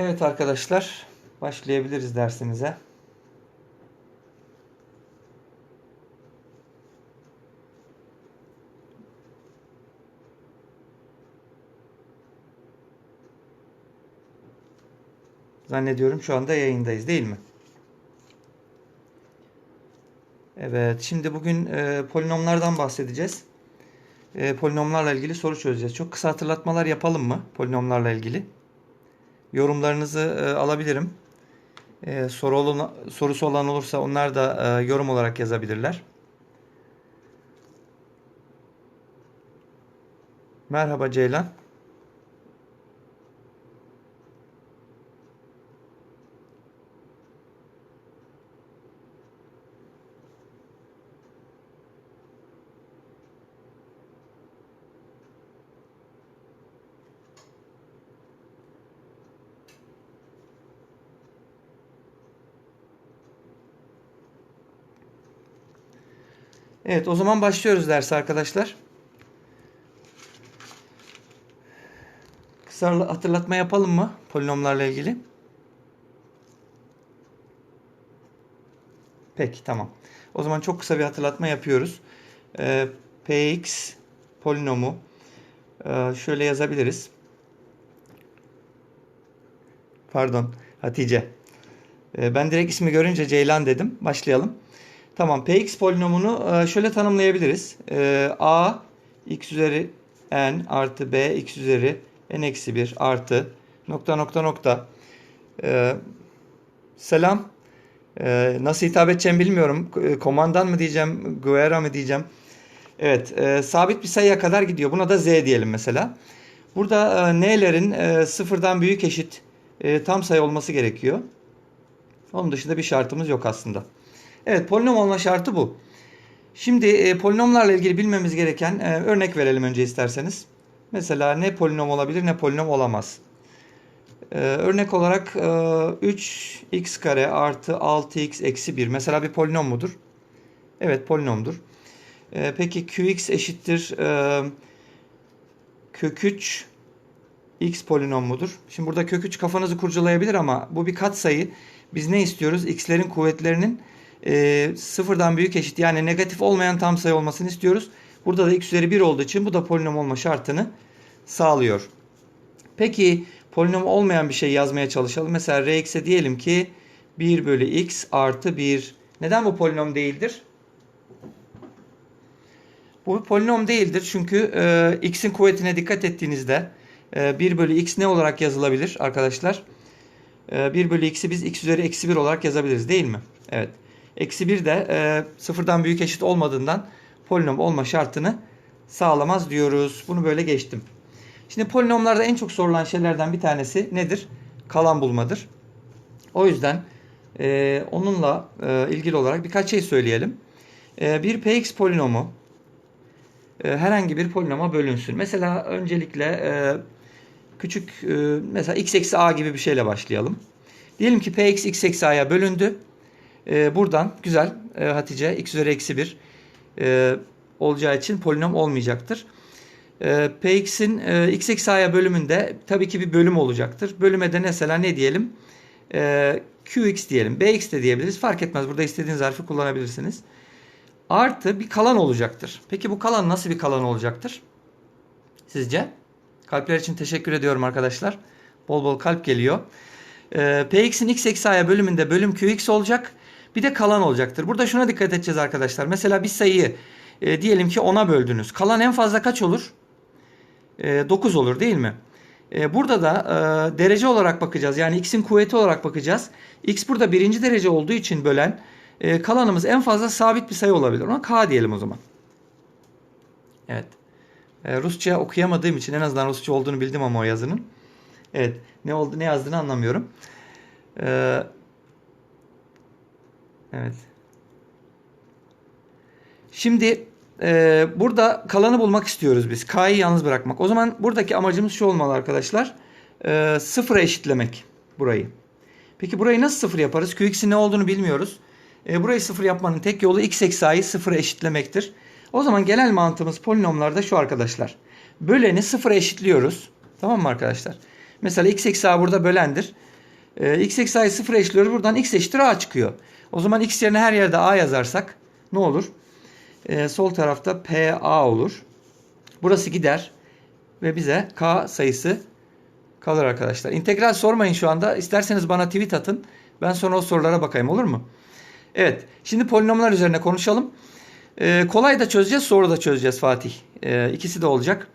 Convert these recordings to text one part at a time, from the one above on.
Evet arkadaşlar, başlayabiliriz dersimize. Zannediyorum şu anda yayındayız değil mi? Evet, şimdi bugün e, polinomlardan bahsedeceğiz. E, polinomlarla ilgili soru çözeceğiz. Çok kısa hatırlatmalar yapalım mı polinomlarla ilgili? Yorumlarınızı e, alabilirim. E, soru olan, sorusu olan olursa onlar da e, yorum olarak yazabilirler. Merhaba Ceylan. Evet, o zaman başlıyoruz derse arkadaşlar. Kısa hatırlatma yapalım mı polinomlarla ilgili? Peki, tamam. O zaman çok kısa bir hatırlatma yapıyoruz. Ee, Px polinomu e, şöyle yazabiliriz. Pardon, Hatice. Ee, ben direkt ismi görünce Ceylan dedim. Başlayalım. Tamam px polinomunu e, şöyle tanımlayabiliriz. E, a x üzeri n artı b x üzeri n eksi 1 artı nokta nokta nokta. E, selam. Nasıl hitap edeceğim bilmiyorum. Komandan mı diyeceğim, Guerra mı diyeceğim. Evet, sabit bir sayıya kadar gidiyor. Buna da z diyelim mesela. Burada n'lerin sıfırdan büyük eşit tam sayı olması gerekiyor. Onun dışında bir şartımız yok aslında. Evet polinom olma şartı bu. Şimdi e, polinomlarla ilgili bilmemiz gereken e, örnek verelim önce isterseniz. Mesela ne polinom olabilir ne polinom olamaz. E, örnek olarak e, 3x kare artı 6x eksi 1 mesela bir polinom mudur? Evet polinomdur. E, peki qx eşittir e, kök 3 x polinom mudur? Şimdi burada kök 3 kafanızı kurcalayabilir ama bu bir katsayı. Biz ne istiyoruz? x'lerin kuvvetlerinin e, sıfırdan büyük eşit yani negatif olmayan tam sayı olmasını istiyoruz. Burada da x üzeri 1 olduğu için bu da polinom olma şartını sağlıyor. Peki polinom olmayan bir şey yazmaya çalışalım. Mesela rx'e diyelim ki 1 bölü x artı 1. Neden bu polinom değildir? Bu polinom değildir çünkü e, x'in kuvvetine dikkat ettiğinizde e, 1 bölü x ne olarak yazılabilir arkadaşlar? E, 1 bölü x'i biz x üzeri eksi 1 olarak yazabiliriz değil mi? Evet. Eksi 1 de e, sıfırdan büyük eşit olmadığından polinom olma şartını sağlamaz diyoruz. Bunu böyle geçtim. Şimdi polinomlarda en çok sorulan şeylerden bir tanesi nedir? Kalan bulmadır. O yüzden e, onunla e, ilgili olarak birkaç şey söyleyelim. E, bir px polinomu e, herhangi bir polinoma bölünsün. Mesela öncelikle e, küçük e, mesela x eksi a gibi bir şeyle başlayalım. Diyelim ki px x eksi a'ya bölündü. E, buradan güzel e, Hatice x üzeri eksi 1 e, olacağı için polinom olmayacaktır. E, Px'in e, x eksi a'ya bölümünde tabii ki bir bölüm olacaktır. Bölüme de mesela ne diyelim? E, Qx diyelim. Bx de diyebiliriz. Fark etmez. Burada istediğiniz harfi kullanabilirsiniz. Artı bir kalan olacaktır. Peki bu kalan nasıl bir kalan olacaktır? Sizce? Kalpler için teşekkür ediyorum arkadaşlar. Bol bol kalp geliyor. E, Px'in x eksi a'ya bölümünde bölüm Qx olacak. Bir de kalan olacaktır. Burada şuna dikkat edeceğiz arkadaşlar. Mesela bir sayıyı e, diyelim ki 10'a böldünüz. Kalan en fazla kaç olur? E, 9 olur değil mi? E, burada da e, derece olarak bakacağız. Yani x'in kuvveti olarak bakacağız. x burada birinci derece olduğu için bölen e, kalanımız en fazla sabit bir sayı olabilir. Ona k diyelim o zaman. Evet. E, Rusça okuyamadığım için en azından Rusça olduğunu bildim ama o yazının. Evet. Ne oldu ne yazdığını anlamıyorum. Eee Evet. Şimdi e, burada kalanı bulmak istiyoruz biz. K'yı yalnız bırakmak. O zaman buradaki amacımız şu olmalı arkadaşlar. E, sıfıra eşitlemek burayı. Peki burayı nasıl sıfır yaparız? Qx'in ne olduğunu bilmiyoruz. E, burayı sıfır yapmanın tek yolu x eksi a'yı sıfıra eşitlemektir. O zaman genel mantığımız polinomlarda şu arkadaşlar. Böleni sıfıra eşitliyoruz. Tamam mı arkadaşlar? Mesela x eksi a burada bölendir. E, x eksi a'yı sıfır eşliyoruz. Buradan x eşittir a çıkıyor. O zaman x yerine her yerde a yazarsak ne olur? E, sol tarafta p a olur. Burası gider ve bize k sayısı kalır arkadaşlar. İntegral sormayın şu anda. İsterseniz bana tweet atın. Ben sonra o sorulara bakayım olur mu? Evet. Şimdi polinomlar üzerine konuşalım. Ee, kolay da çözeceğiz, soru da çözeceğiz Fatih. Ee, ikisi de olacak.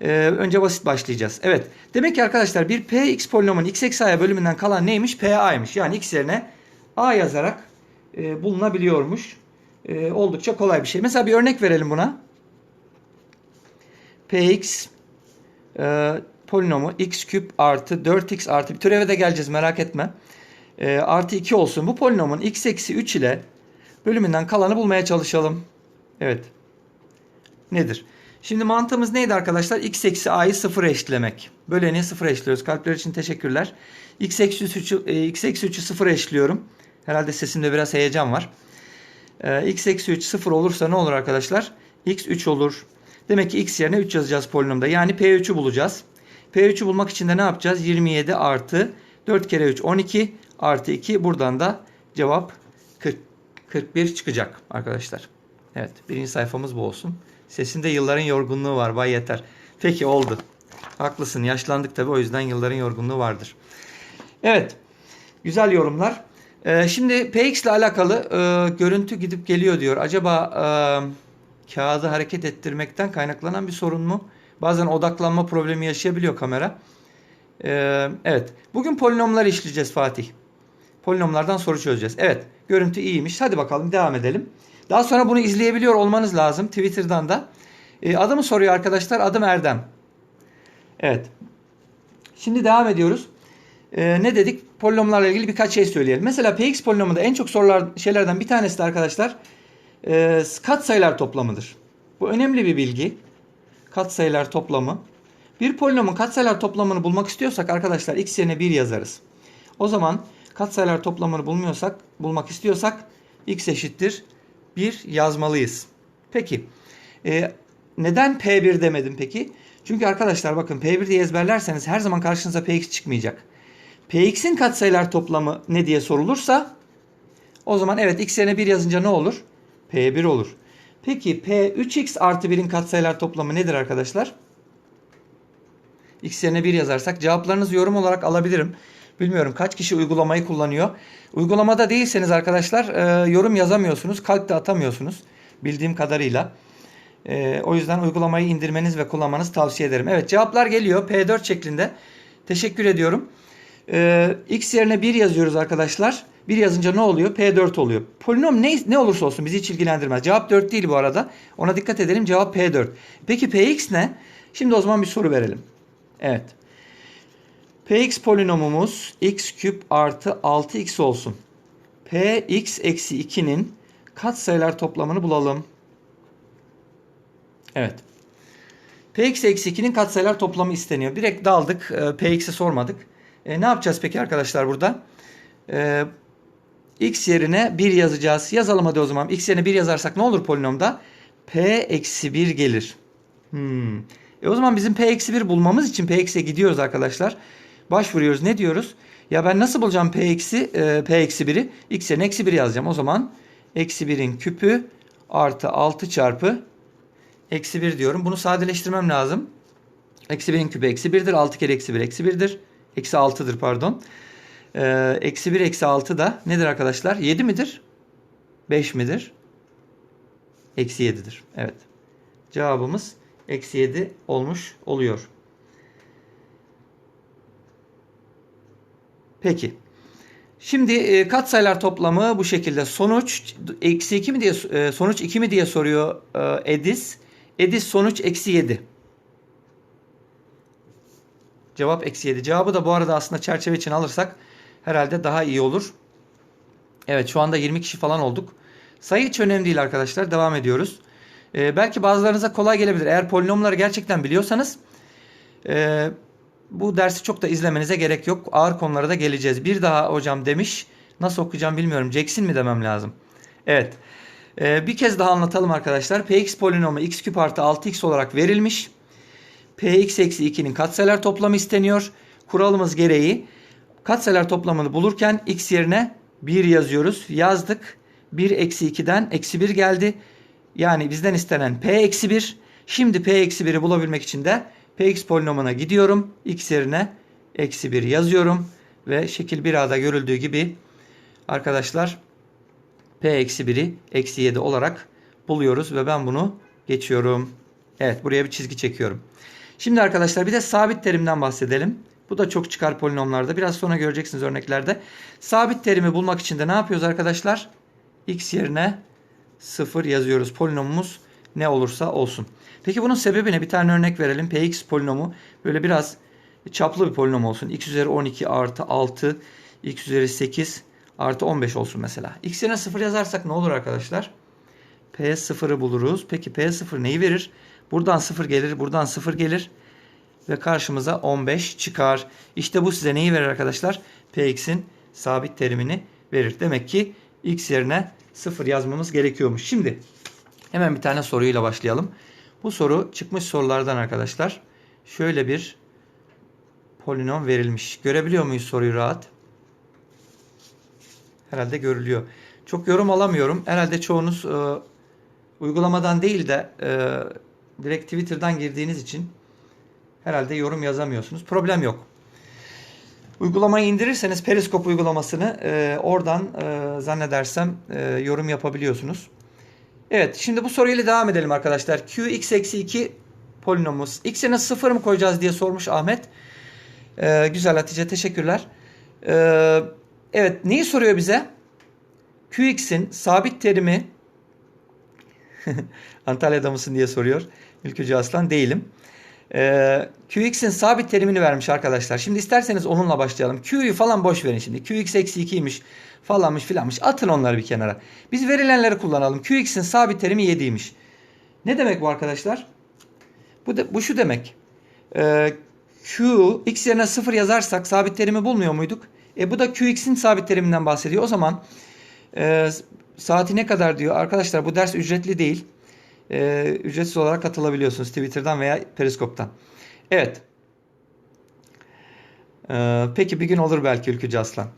Ee, önce basit başlayacağız. Evet. Demek ki arkadaşlar bir px polinomun x eksi a'ya bölümünden kalan neymiş? pa'ymış. Yani x yerine a yazarak e, bulunabiliyormuş. E, oldukça kolay bir şey. Mesela bir örnek verelim buna. px e, polinomu x küp artı 4x artı bir türeve de geleceğiz merak etme. E, artı 2 olsun. Bu polinomun x eksi 3 ile bölümünden kalanı bulmaya çalışalım. Evet. Nedir? Şimdi mantığımız neydi arkadaşlar? x eksi a'yı sıfıra eşitlemek. Böleni sıfıra eşliyoruz. Kalpler için teşekkürler. x eksi 3'ü e, x eksi 3'ü sıfıra eşliyorum. Herhalde sesimde biraz heyecan var. E, x eksi 3 sıfır olursa ne olur arkadaşlar? x 3 olur. Demek ki x yerine 3 yazacağız polinomda. Yani p3'ü bulacağız. P3'ü bulmak için de ne yapacağız? 27 artı 4 kere 3 12 artı 2. Buradan da cevap 40, 41 çıkacak arkadaşlar. Evet birinci sayfamız bu olsun. Sesinde yılların yorgunluğu var. Bay yeter. Peki oldu. Haklısın. Yaşlandık tabi o yüzden yılların yorgunluğu vardır. Evet. Güzel yorumlar. Ee, şimdi PX ile alakalı e, görüntü gidip geliyor diyor. Acaba e, kağıdı hareket ettirmekten kaynaklanan bir sorun mu? Bazen odaklanma problemi yaşayabiliyor kamera. Ee, evet. Bugün polinomlar işleyeceğiz Fatih. Polinomlardan soru çözeceğiz. Evet. Görüntü iyiymiş. Hadi bakalım devam edelim. Daha sonra bunu izleyebiliyor olmanız lazım. Twitter'dan da. Ee, adımı soruyor arkadaşlar. Adım Erdem. Evet. Şimdi devam ediyoruz. Ee, ne dedik? Polinomlarla ilgili birkaç şey söyleyelim. Mesela Px polinomunda en çok sorular şeylerden bir tanesi de arkadaşlar e, katsayılar toplamıdır. Bu önemli bir bilgi. Katsayılar toplamı. Bir polinomun katsayılar toplamını bulmak istiyorsak arkadaşlar x yerine 1 yazarız. O zaman katsayılar toplamını bulmuyorsak, bulmak istiyorsak x eşittir 1 yazmalıyız. Peki e, neden P1 demedim peki? Çünkü arkadaşlar bakın P1 diye ezberlerseniz her zaman karşınıza Px çıkmayacak. Px'in katsayılar toplamı ne diye sorulursa o zaman evet x yerine 1 yazınca ne olur? P1 olur. Peki P3x artı 1'in katsayılar toplamı nedir arkadaşlar? X yerine 1 yazarsak cevaplarınızı yorum olarak alabilirim. Bilmiyorum kaç kişi uygulamayı kullanıyor. Uygulamada değilseniz arkadaşlar e, yorum yazamıyorsunuz. Kalp de atamıyorsunuz. Bildiğim kadarıyla. E, o yüzden uygulamayı indirmeniz ve kullanmanızı tavsiye ederim. Evet cevaplar geliyor P4 şeklinde. Teşekkür ediyorum. E, X yerine 1 yazıyoruz arkadaşlar. 1 yazınca ne oluyor? P4 oluyor. Polinom ne, ne olursa olsun bizi hiç ilgilendirmez. Cevap 4 değil bu arada. Ona dikkat edelim. Cevap P4. Peki Px ne? Şimdi o zaman bir soru verelim. Evet. Px polinomumuz x küp artı 6x olsun. Px eksi 2'nin katsayılar toplamını bulalım. Evet. Px eksi 2'nin katsayılar toplamı isteniyor. Direkt daldık. E, Px'i sormadık. E, ne yapacağız peki arkadaşlar burada? E, x yerine 1 yazacağız. Yazalım hadi o zaman. x yerine 1 yazarsak ne olur polinomda? P eksi 1 gelir. Hmm. E o zaman bizim P eksi 1 bulmamız için P eksi'ye gidiyoruz arkadaşlar. Başvuruyoruz. Ne diyoruz? Ya ben nasıl bulacağım P eksi e, P eksi 1'i? X yerine eksi 1 yazacağım. O zaman eksi 1'in küpü artı 6 çarpı eksi 1 diyorum. Bunu sadeleştirmem lazım. Eksi 1'in küpü eksi 1'dir. 6 kere eksi 1 eksi 1'dir. Eksi 6'dır pardon. Ee, eksi 1 eksi 6 da nedir arkadaşlar? 7 midir? 5 midir? Eksi 7'dir. Evet. Cevabımız eksi 7 olmuş oluyor. Peki. Şimdi e, katsayılar toplamı bu şekilde. Sonuç eksi 2 mi diye e, sonuç 2 mi diye soruyor e, Edis. Edis sonuç eksi 7. Cevap eksi 7. Cevabı da bu arada aslında çerçeve için alırsak herhalde daha iyi olur. Evet şu anda 20 kişi falan olduk. Sayı hiç önemli değil arkadaşlar. Devam ediyoruz. Ee, belki bazılarınıza kolay gelebilir. Eğer polinomları gerçekten biliyorsanız e, bu dersi çok da izlemenize gerek yok. Ağır konulara da geleceğiz. Bir daha hocam demiş. Nasıl okuyacağım bilmiyorum. Jackson mi demem lazım? Evet. Ee, bir kez daha anlatalım arkadaşlar. Px polinomu x küp artı 6x olarak verilmiş. Px eksi 2'nin katsayılar toplamı isteniyor. Kuralımız gereği Katsayılar toplamını bulurken x yerine 1 yazıyoruz. Yazdık. 1 eksi 2'den eksi 1 geldi. Yani bizden istenen p eksi 1. Şimdi p eksi 1'i bulabilmek için de px polinomuna gidiyorum. x yerine eksi 1 yazıyorum. Ve şekil 1a'da görüldüğü gibi arkadaşlar p eksi 1'i eksi 7 olarak buluyoruz. Ve ben bunu geçiyorum. Evet buraya bir çizgi çekiyorum. Şimdi arkadaşlar bir de sabit terimden bahsedelim. Bu da çok çıkar polinomlarda. Biraz sonra göreceksiniz örneklerde. Sabit terimi bulmak için de ne yapıyoruz arkadaşlar? x yerine 0 yazıyoruz. Polinomumuz ne olursa olsun. Peki bunun sebebi ne? Bir tane örnek verelim. px polinomu böyle biraz çaplı bir polinom olsun. x üzeri 12 artı 6, x üzeri 8 artı 15 olsun mesela. x yerine 0 yazarsak ne olur arkadaşlar? p0'ı buluruz. Peki p0 neyi verir? Buradan 0 gelir, buradan 0 gelir ve karşımıza 15 çıkar. İşte bu size neyi verir arkadaşlar? Px'in sabit terimini verir. Demek ki x yerine 0 yazmamız gerekiyormuş. Şimdi hemen bir tane soruyla başlayalım. Bu soru çıkmış sorulardan arkadaşlar. Şöyle bir polinom verilmiş. Görebiliyor muyuz soruyu rahat? Herhalde görülüyor. Çok yorum alamıyorum. Herhalde çoğunuz e, uygulamadan değil de e, direkt Twitter'dan girdiğiniz için herhalde yorum yazamıyorsunuz. Problem yok. Uygulamayı indirirseniz Periskop uygulamasını e, oradan e, zannedersem e, yorum yapabiliyorsunuz. Evet şimdi bu soruyla devam edelim arkadaşlar. Qx eksi 2 polinomumuz. X yerine 0 mı koyacağız diye sormuş Ahmet. E, güzel Hatice teşekkürler. E, evet neyi soruyor bize? Qx'in sabit terimi Antalya'da mısın diye soruyor. Ülkücü Aslan değilim. Ee, Qx'in sabit terimini vermiş arkadaşlar. Şimdi isterseniz onunla başlayalım. Q'yu falan boş verin şimdi. Qx eksi 2'ymiş falanmış filanmış. Atın onları bir kenara. Biz verilenleri kullanalım. Qx'in sabit terimi 7'ymiş. Ne demek bu arkadaşlar? Bu, de, bu şu demek. Ee, Q x yerine 0 yazarsak sabit terimi bulmuyor muyduk? E bu da Qx'in sabit teriminden bahsediyor. O zaman e, saati ne kadar diyor? Arkadaşlar bu ders ücretli değil e, ücretsiz olarak katılabiliyorsunuz Twitter'dan veya Periskop'tan. Evet. E, peki bir gün olur belki Ülkücü Aslan.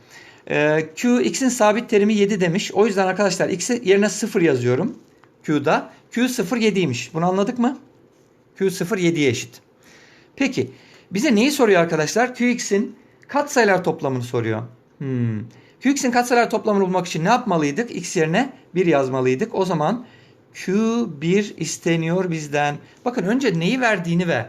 E, Q x'in sabit terimi 7 demiş. O yüzden arkadaşlar x yerine 0 yazıyorum. Q'da. Q 0 7'ymiş. Bunu anladık mı? Q 0 7'ye eşit. Peki bize neyi soruyor arkadaşlar? Qx'in katsayılar toplamını soruyor. Hmm. Qx'in katsayılar toplamını bulmak için ne yapmalıydık? X yerine 1 yazmalıydık. O zaman Q1 isteniyor bizden. Bakın önce neyi verdiğini ve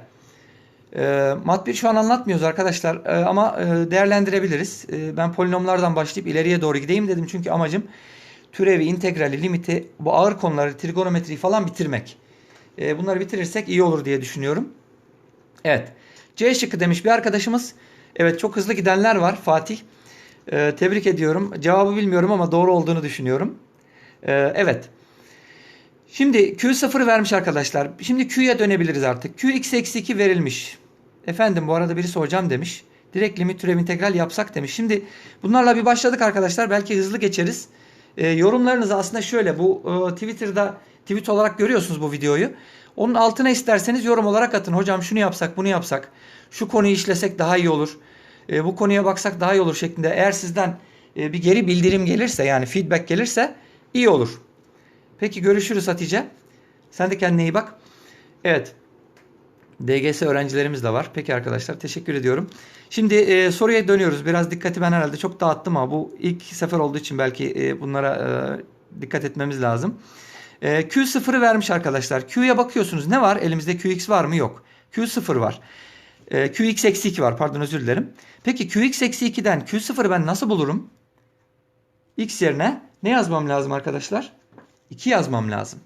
e, mat 1 şu an anlatmıyoruz arkadaşlar e, ama e, değerlendirebiliriz. E, ben polinomlardan başlayıp ileriye doğru gideyim dedim. Çünkü amacım türevi, integrali, limiti, bu ağır konuları, trigonometriyi falan bitirmek. E, bunları bitirirsek iyi olur diye düşünüyorum. Evet. C şıkkı demiş bir arkadaşımız. Evet çok hızlı gidenler var Fatih. E, tebrik ediyorum. Cevabı bilmiyorum ama doğru olduğunu düşünüyorum. E, evet. Şimdi Q0 vermiş arkadaşlar. Şimdi Q'ya dönebiliriz artık. Q x eksi 2 verilmiş. Efendim bu arada birisi hocam demiş. Direkt limit türev integral yapsak demiş. Şimdi bunlarla bir başladık arkadaşlar. Belki hızlı geçeriz. E, yorumlarınızı aslında şöyle bu e, Twitter'da tweet olarak görüyorsunuz bu videoyu. Onun altına isterseniz yorum olarak atın. Hocam şunu yapsak bunu yapsak. Şu konuyu işlesek daha iyi olur. E, bu konuya baksak daha iyi olur şeklinde. Eğer sizden e, bir geri bildirim gelirse yani feedback gelirse iyi olur. Peki görüşürüz Hatice. Sen de kendine iyi bak. Evet. DGS öğrencilerimiz de var. Peki arkadaşlar teşekkür ediyorum. Şimdi e, soruya dönüyoruz. Biraz dikkati ben herhalde çok dağıttım ama bu ilk sefer olduğu için belki e, bunlara e, dikkat etmemiz lazım. E, Q0'ı vermiş arkadaşlar. Q'ya bakıyorsunuz. Ne var? Elimizde QX var mı? Yok. Q0 var. E, QX eksi 2 var. Pardon özür dilerim. Peki QX eksi 2'den Q0'ı ben nasıl bulurum? X yerine ne yazmam lazım arkadaşlar? 2 yazmam lazım.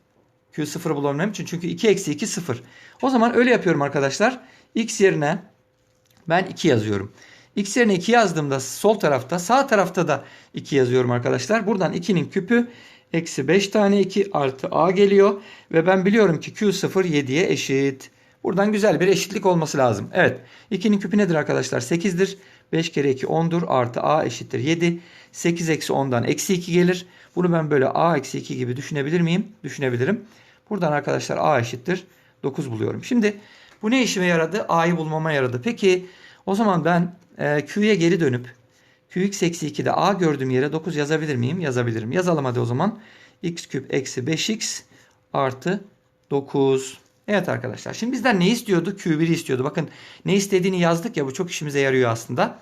Q0'ı bulabilmem için. Çünkü 2 eksi 2 0. O zaman öyle yapıyorum arkadaşlar. X yerine ben 2 yazıyorum. X yerine 2 yazdığımda sol tarafta sağ tarafta da 2 yazıyorum arkadaşlar. Buradan 2'nin küpü eksi 5 tane 2 artı A geliyor. Ve ben biliyorum ki Q0 7'ye eşit. Buradan güzel bir eşitlik olması lazım. Evet. 2'nin küpü nedir arkadaşlar? 8'dir. 5 kere 2 10'dur. Artı A eşittir 7. 8 eksi 10'dan eksi 2 gelir. Bunu ben böyle A eksi 2 gibi düşünebilir miyim? Düşünebilirim. Buradan arkadaşlar A eşittir 9 buluyorum. Şimdi bu ne işime yaradı? A'yı bulmama yaradı. Peki o zaman ben e, Q'ye geri dönüp Qx eksi 2'de a gördüğüm yere 9 yazabilir miyim? Yazabilirim. Yazalım hadi o zaman. x küp eksi 5x artı 9. Evet arkadaşlar. Şimdi bizden ne istiyordu? Q1'i istiyordu. Bakın ne istediğini yazdık ya bu çok işimize yarıyor aslında.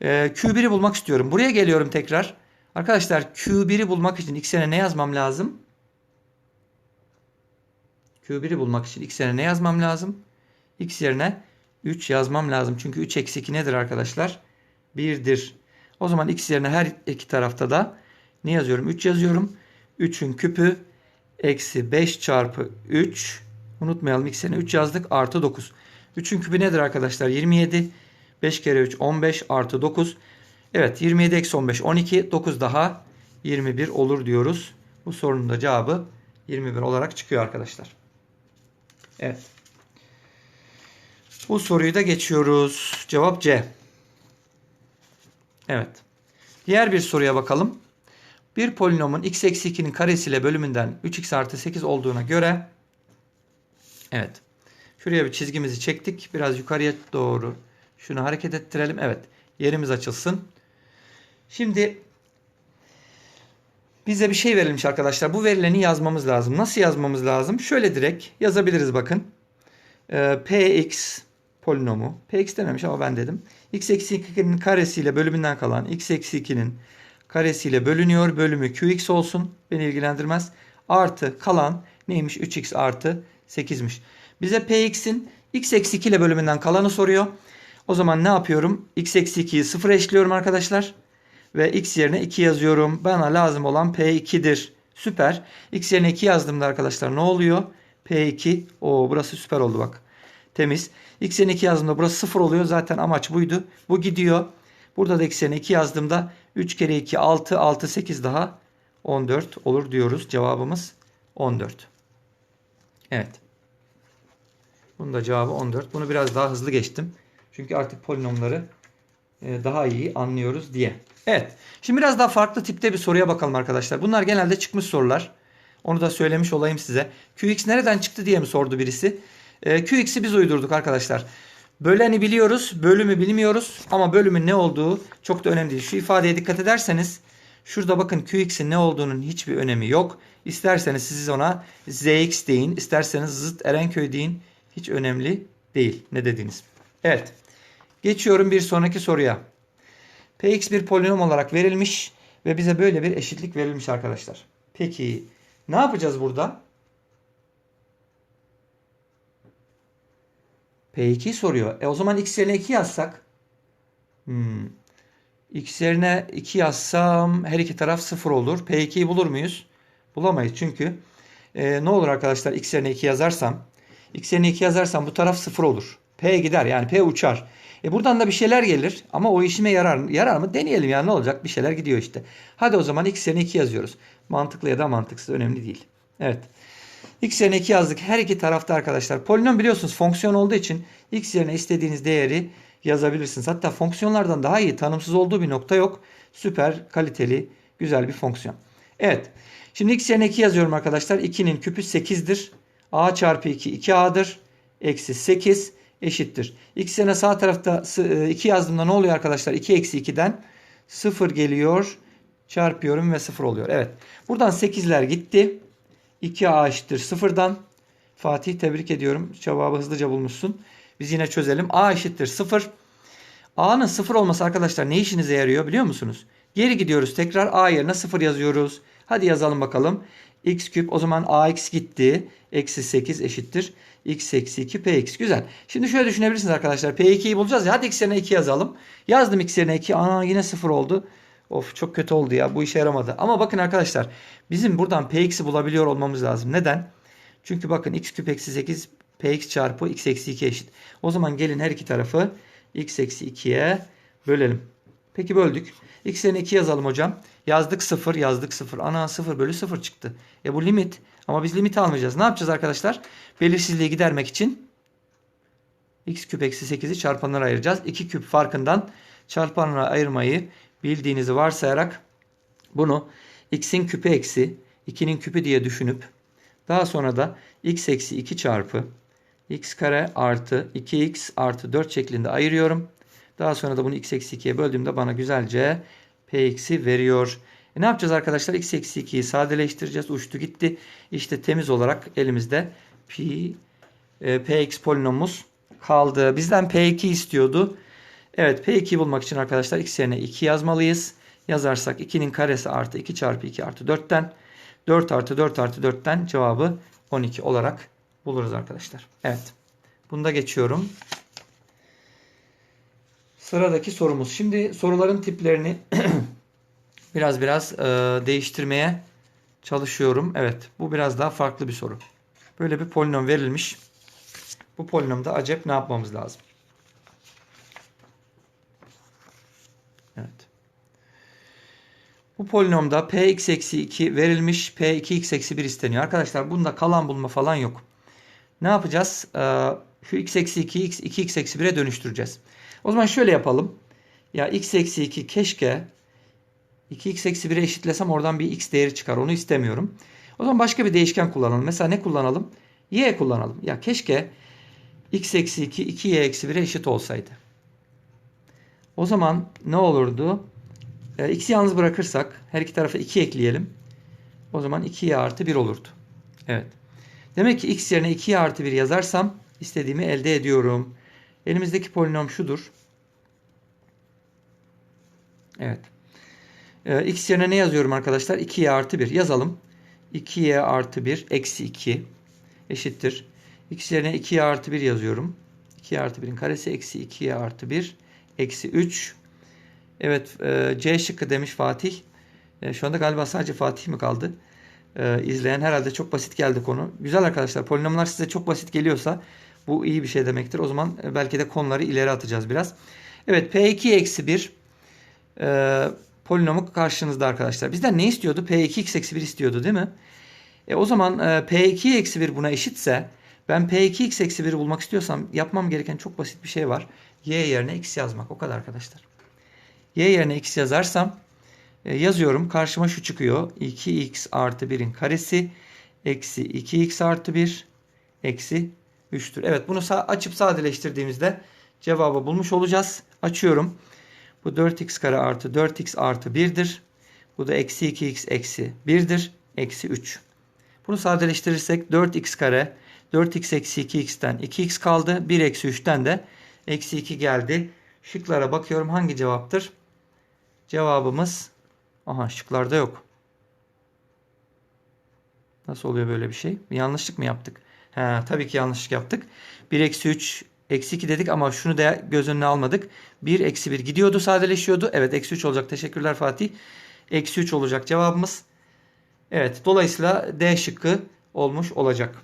Ee, Q1'i bulmak istiyorum. Buraya geliyorum tekrar. Arkadaşlar Q1'i bulmak için x'e ne yazmam lazım? Q1'i bulmak için x'e ne yazmam lazım? x yerine 3 yazmam lazım. Çünkü 3 eksi 2 nedir arkadaşlar? 1'dir. O zaman x yerine her iki tarafta da ne yazıyorum? 3 yazıyorum. 3'ün küpü eksi 5 çarpı 3. Unutmayalım x yerine 3 yazdık. Artı 9. 3'ün küpü nedir arkadaşlar? 27. 5 kere 3 15 artı 9. Evet 27 eksi 15 12. 9 daha 21 olur diyoruz. Bu sorunun da cevabı 21 olarak çıkıyor arkadaşlar. Evet. Bu soruyu da geçiyoruz. Cevap C. Evet. Diğer bir soruya bakalım. Bir polinomun x eksi 2'nin karesiyle bölümünden 3x artı 8 olduğuna göre Evet. Şuraya bir çizgimizi çektik. Biraz yukarıya doğru şunu hareket ettirelim. Evet. Yerimiz açılsın. Şimdi bize bir şey verilmiş arkadaşlar. Bu verileni yazmamız lazım. Nasıl yazmamız lazım? Şöyle direkt yazabiliriz bakın. Ee, px polinomu. px dememiş ama ben dedim. x eksi 2'nin karesiyle bölümünden kalan x eksi 2'nin karesiyle bölünüyor. Bölümü qx olsun. Beni ilgilendirmez. Artı kalan neymiş? 3x artı 8'miş. Bize px'in x eksi 2 ile bölümünden kalanı soruyor. O zaman ne yapıyorum? x eksi 2'yi 0 eşliyorum arkadaşlar. Ve x yerine 2 yazıyorum. Bana lazım olan p2'dir. Süper. x yerine 2 yazdığımda arkadaşlar ne oluyor? p2. O burası süper oldu bak. Temiz. x yerine 2 yazdığımda burası 0 oluyor. Zaten amaç buydu. Bu gidiyor. Burada da x yerine 2 yazdığımda 3 kere 2 6 6 8 daha 14 olur diyoruz. Cevabımız 14. Evet. Bunun da cevabı 14. Bunu biraz daha hızlı geçtim. Çünkü artık polinomları e, daha iyi anlıyoruz diye. Evet. Şimdi biraz daha farklı tipte bir soruya bakalım arkadaşlar. Bunlar genelde çıkmış sorular. Onu da söylemiş olayım size. QX nereden çıktı diye mi sordu birisi? E, QX'i biz uydurduk arkadaşlar. Böleni biliyoruz, bölümü bilmiyoruz ama bölümün ne olduğu çok da önemli değil. Şu ifadeye dikkat ederseniz şurada bakın QX'in ne olduğunun hiçbir önemi yok. İsterseniz siz ona ZX deyin, isterseniz zıt Erenköy deyin. Hiç önemli değil ne dediğiniz. Evet. Geçiyorum bir sonraki soruya. Px bir polinom olarak verilmiş ve bize böyle bir eşitlik verilmiş arkadaşlar. Peki ne yapacağız burada? P2 soruyor. E o zaman x yerine 2 yazsak. Hmm. X yerine 2 yazsam her iki taraf 0 olur. P2'yi bulur muyuz? Bulamayız çünkü e, ne olur arkadaşlar x yerine 2 yazarsam x yerine 2 yazarsam bu taraf 0 olur. P gider yani P uçar. E buradan da bir şeyler gelir ama o işime yarar, yarar mı? Deneyelim ya ne olacak bir şeyler gidiyor işte. Hadi o zaman x yerine 2 yazıyoruz. Mantıklı ya da mantıksız önemli değil. Evet. x yerine 2 yazdık. Her iki tarafta arkadaşlar. Polinom biliyorsunuz fonksiyon olduğu için x yerine istediğiniz değeri yazabilirsiniz. Hatta fonksiyonlardan daha iyi tanımsız olduğu bir nokta yok. Süper kaliteli güzel bir fonksiyon. Evet. Şimdi x yerine 2 yazıyorum arkadaşlar. 2'nin küpü 8'dir. a çarpı 2 2a'dır. Eksi 8 eşittir. X yerine sağ tarafta 2 yazdığımda ne oluyor arkadaşlar? 2 eksi 2'den 0 geliyor. Çarpıyorum ve 0 oluyor. Evet. Buradan 8'ler gitti. 2a eşittir 0'dan. Fatih tebrik ediyorum. Cevabı hızlıca bulmuşsun. Biz yine çözelim. a eşittir 0. a'nın 0 olması arkadaşlar ne işinize yarıyor biliyor musunuz? Geri gidiyoruz. Tekrar a yerine 0 yazıyoruz. Hadi yazalım bakalım. x küp o zaman ax gitti. Eksi 8 eşittir. x eksi 2 px. Güzel. Şimdi şöyle düşünebilirsiniz arkadaşlar. p2'yi bulacağız ya. Hadi x yerine 2 yazalım. Yazdım x yerine 2. Ana yine 0 oldu. Of çok kötü oldu ya. Bu işe yaramadı. Ama bakın arkadaşlar. Bizim buradan px'i bulabiliyor olmamız lazım. Neden? Çünkü bakın x küp eksi 8 px çarpı x eksi 2 eşit. O zaman gelin her iki tarafı x eksi 2'ye bölelim. Peki böldük. x yerine 2 yazalım hocam. Yazdık 0 yazdık 0. Ana 0 bölü 0 çıktı. E bu limit. Ama biz limiti almayacağız. Ne yapacağız arkadaşlar? Belirsizliği gidermek için x küp eksi 8'i çarpanlara ayıracağız. 2 küp farkından çarpanlara ayırmayı bildiğinizi varsayarak bunu x'in küpü eksi 2'nin küpü diye düşünüp daha sonra da x eksi 2 çarpı x kare artı 2x artı 4 şeklinde ayırıyorum. Daha sonra da bunu x eksi 2'ye böldüğümde bana güzelce px'i veriyor. E ne yapacağız arkadaşlar? x eksi 2'yi sadeleştireceğiz. Uçtu gitti. İşte temiz olarak elimizde p, e, px polinomumuz kaldı. Bizden p2 istiyordu. Evet p2'yi bulmak için arkadaşlar x yerine 2 yazmalıyız. Yazarsak 2'nin karesi artı 2 çarpı 2 artı 4'ten 4 artı 4 artı 4'ten cevabı 12 olarak buluruz arkadaşlar. Evet. Bunu da geçiyorum. Sıradaki sorumuz. Şimdi soruların tiplerini biraz biraz e, değiştirmeye çalışıyorum. Evet. Bu biraz daha farklı bir soru. Böyle bir polinom verilmiş. Bu polinomda acep ne yapmamız lazım? Evet. Bu polinomda px eksi 2 verilmiş. p2x eksi 1 isteniyor. Arkadaşlar bunda kalan bulma falan yok. Ne yapacağız? Ee, şu x eksi 2'yi x, 2x eksi 1'e dönüştüreceğiz. O zaman şöyle yapalım. Ya x eksi 2 keşke 2x eksi 1'e eşitlesem oradan bir x değeri çıkar. Onu istemiyorum. O zaman başka bir değişken kullanalım. Mesela ne kullanalım? y kullanalım. Ya keşke x eksi 2 2y eksi 1'e eşit olsaydı. O zaman ne olurdu? E, x'i yalnız bırakırsak her iki tarafa 2 ekleyelim. O zaman 2y artı 1 olurdu. Evet. Demek ki x yerine 2y artı 1 yazarsam istediğimi elde ediyorum. Elimizdeki polinom şudur. Evet. E, x yerine ne yazıyorum arkadaşlar? 2y artı 1 yazalım. 2y artı 1 eksi 2 eşittir. x yerine 2y artı 1 yazıyorum. 2y artı 1'in karesi eksi 2y artı 1 eksi 3 Evet e, C şıkkı demiş Fatih. E, şu anda galiba sadece Fatih mi kaldı? E, izleyen herhalde çok basit geldi konu. Güzel arkadaşlar polinomlar size çok basit geliyorsa bu iyi bir şey demektir. O zaman e, belki de konuları ileri atacağız biraz. Evet P2 eksi 1 e, polinomu karşınızda arkadaşlar. Bizden ne istiyordu? P2x eksi 1 istiyordu değil mi? E, o zaman e, P2 eksi 1 buna eşitse ben P2x eksi 1'i bulmak istiyorsam yapmam gereken çok basit bir şey var. Y yerine x yazmak. O kadar arkadaşlar. Y yerine x yazarsam e, yazıyorum. Karşıma şu çıkıyor. 2x artı 1'in karesi eksi 2x artı 1 eksi 3'tür. Evet bunu açıp sadeleştirdiğimizde cevabı bulmuş olacağız. Açıyorum. Bu 4x kare artı 4x artı 1'dir. Bu da eksi 2x eksi 1'dir. Eksi 3. Bunu sadeleştirirsek 4x kare 4x eksi 2x'ten 2x kaldı. 1 eksi 3'ten de eksi 2 geldi. Şıklara bakıyorum hangi cevaptır? Cevabımız aha şıklarda yok. Nasıl oluyor böyle bir şey? Bir yanlışlık mı yaptık? He, tabii ki yanlışlık yaptık. 1 eksi 3 eksi 2 dedik ama şunu da göz önüne almadık. 1 eksi 1 gidiyordu sadeleşiyordu. Evet eksi 3 olacak. Teşekkürler Fatih. Eksi 3 olacak cevabımız. Evet dolayısıyla D şıkkı olmuş olacak.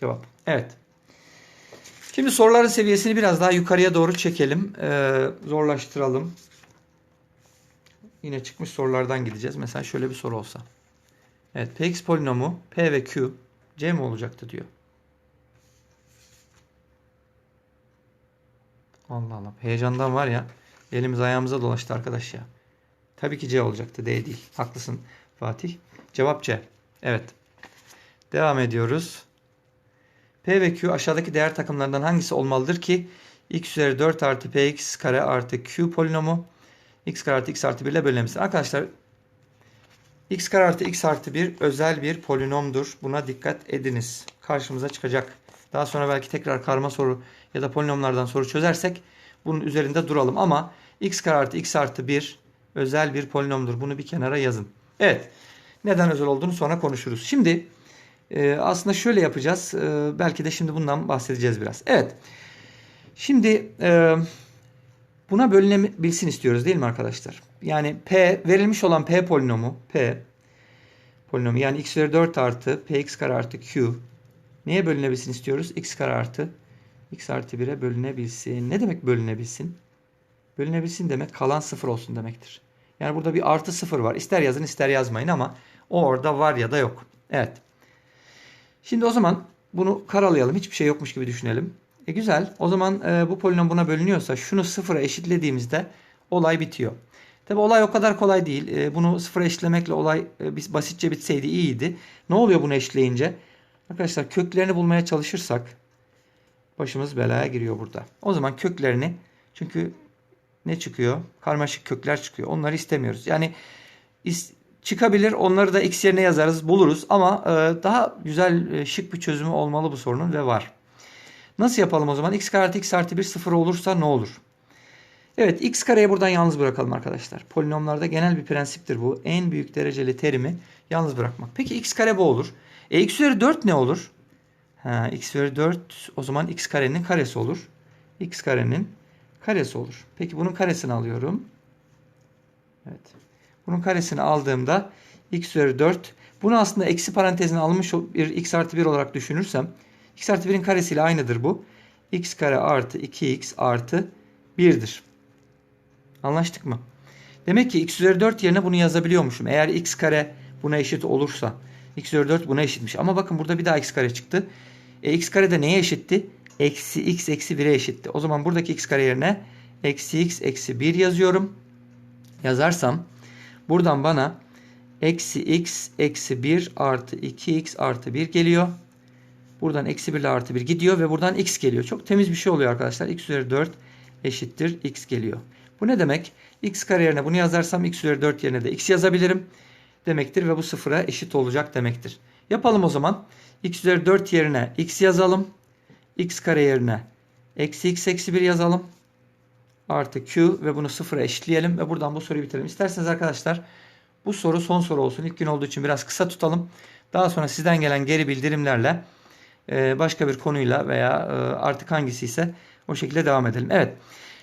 Cevap. Evet. Şimdi soruların seviyesini biraz daha yukarıya doğru çekelim. Ee, zorlaştıralım. Yine çıkmış sorulardan gideceğiz. Mesela şöyle bir soru olsa. Evet px polinomu p ve q c mi olacaktı diyor. Allah Allah. Heyecandan var ya. Elimiz ayağımıza dolaştı arkadaş ya. Tabii ki C olacaktı. D değil. Haklısın Fatih. Cevap C. Evet. Devam ediyoruz. P ve Q aşağıdaki değer takımlarından hangisi olmalıdır ki x üzeri 4 artı px kare artı q polinomu x kare artı x artı 1 ile bölünebilsin. Arkadaşlar x kare artı x artı 1 özel bir polinomdur. Buna dikkat ediniz. Karşımıza çıkacak. Daha sonra belki tekrar karma soru ya da polinomlardan soru çözersek bunun üzerinde duralım. Ama x kare artı x artı 1 özel bir polinomdur. Bunu bir kenara yazın. Evet. Neden özel olduğunu sonra konuşuruz. Şimdi e, aslında şöyle yapacağız. E, belki de şimdi bundan bahsedeceğiz biraz. Evet. Şimdi e, buna bölünebilsin istiyoruz değil mi arkadaşlar? Yani p verilmiş olan p polinomu p polinomu yani x üzeri 4 artı px kare artı q neye bölünebilsin istiyoruz? x kare artı x artı 1'e bölünebilsin. Ne demek bölünebilsin? Bölünebilsin demek kalan sıfır olsun demektir. Yani burada bir artı sıfır var. İster yazın ister yazmayın ama o orada var ya da yok. Evet. Şimdi o zaman bunu karalayalım. Hiçbir şey yokmuş gibi düşünelim. E güzel. O zaman e, bu polinom buna bölünüyorsa şunu sıfıra eşitlediğimizde olay bitiyor. Tabi olay o kadar kolay değil. E, bunu sıfıra eşitlemekle olay e, basitçe bitseydi iyiydi. Ne oluyor bunu eşitleyince? Arkadaşlar köklerini bulmaya çalışırsak başımız belaya giriyor burada. O zaman köklerini çünkü ne çıkıyor? Karmaşık kökler çıkıyor. Onları istemiyoruz. Yani is- çıkabilir. Onları da x yerine yazarız, buluruz ama e, daha güzel, e, şık bir çözümü olmalı bu sorunun ve var. Nasıl yapalım o zaman? x kare artı x artı 1 sıfır olursa ne olur? Evet x kareyi buradan yalnız bırakalım arkadaşlar. Polinomlarda genel bir prensiptir bu. En büyük dereceli terimi yalnız bırakmak. Peki x kare bu olur. E x üzeri 4 ne olur? Ha, x üzeri 4 o zaman x karenin karesi olur. x karenin karesi olur. Peki bunun karesini alıyorum. Evet. Bunun karesini aldığımda x üzeri 4. Bunu aslında eksi parantezine almış bir x artı 1 olarak düşünürsem x artı 1'in karesiyle aynıdır bu. x kare artı 2x artı 1'dir. Anlaştık mı? Demek ki x üzeri 4 yerine bunu yazabiliyormuşum. Eğer x kare buna eşit olursa. x üzeri 4 buna eşitmiş. Ama bakın burada bir daha x kare çıktı. E, x kare de neye eşitti? Eksi x eksi 1'e eşitti. O zaman buradaki x kare yerine eksi x eksi 1 yazıyorum. Yazarsam buradan bana eksi x eksi 1 artı 2x artı 1 geliyor. Buradan eksi 1 ile artı 1 gidiyor ve buradan x geliyor. Çok temiz bir şey oluyor arkadaşlar. x üzeri 4 eşittir x geliyor. Bu ne demek? x kare yerine bunu yazarsam x üzeri 4 yerine de x yazabilirim demektir ve bu sıfıra eşit olacak demektir. Yapalım o zaman. x üzeri 4 yerine x yazalım. x kare yerine eksi x eksi 1 yazalım. Artı q ve bunu sıfıra eşitleyelim ve buradan bu soruyu bitirelim. İsterseniz arkadaşlar bu soru son soru olsun. İlk gün olduğu için biraz kısa tutalım. Daha sonra sizden gelen geri bildirimlerle e, başka bir konuyla veya e, artık hangisi ise o şekilde devam edelim. Evet.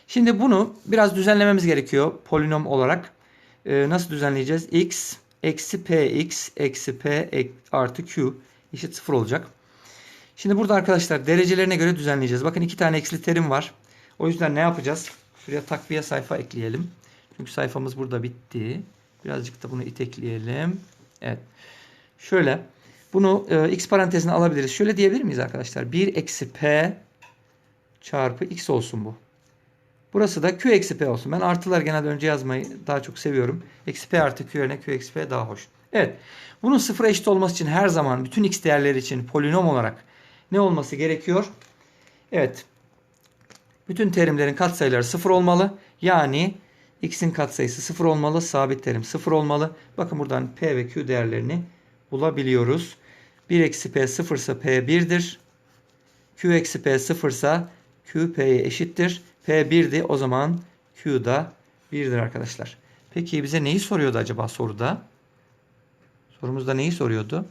Şimdi bunu biraz düzenlememiz gerekiyor polinom olarak. E, nasıl düzenleyeceğiz? x eksi px eksi p artı q eşit 0 olacak. Şimdi burada arkadaşlar derecelerine göre düzenleyeceğiz. Bakın iki tane eksili terim var. O yüzden ne yapacağız? Şuraya takviye sayfa ekleyelim. Çünkü sayfamız burada bitti. Birazcık da bunu itekleyelim. Evet. Şöyle. Bunu e, x parantezine alabiliriz. Şöyle diyebilir miyiz arkadaşlar? 1 eksi p çarpı x olsun bu. Burası da q eksi p olsun. Ben artılar genelde önce yazmayı daha çok seviyorum. Eksi p artı q yerine q eksi p daha hoş. Evet. Bunun sıfıra eşit olması için her zaman bütün x değerleri için polinom olarak ne olması gerekiyor? Evet. Bütün terimlerin katsayıları sıfır olmalı. Yani x'in katsayısı sıfır olmalı. Sabit terim sıfır olmalı. Bakın buradan p ve q değerlerini bulabiliyoruz. 1 eksi p sıfırsa p 1'dir. q eksi p sıfırsa q p'ye eşittir. P 1'di o zaman q da 1'dir arkadaşlar. Peki bize neyi soruyordu acaba soruda? Sorumuzda neyi soruyordu?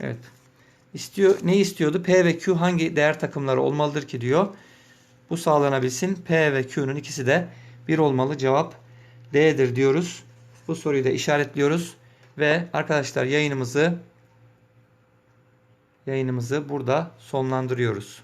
Evet. İstiyor, ne istiyordu? P ve Q hangi değer takımları olmalıdır ki diyor. Bu sağlanabilsin. P ve Q'nun ikisi de 1 olmalı. Cevap D'dir diyoruz. Bu soruyu da işaretliyoruz. Ve arkadaşlar yayınımızı yayınımızı burada sonlandırıyoruz.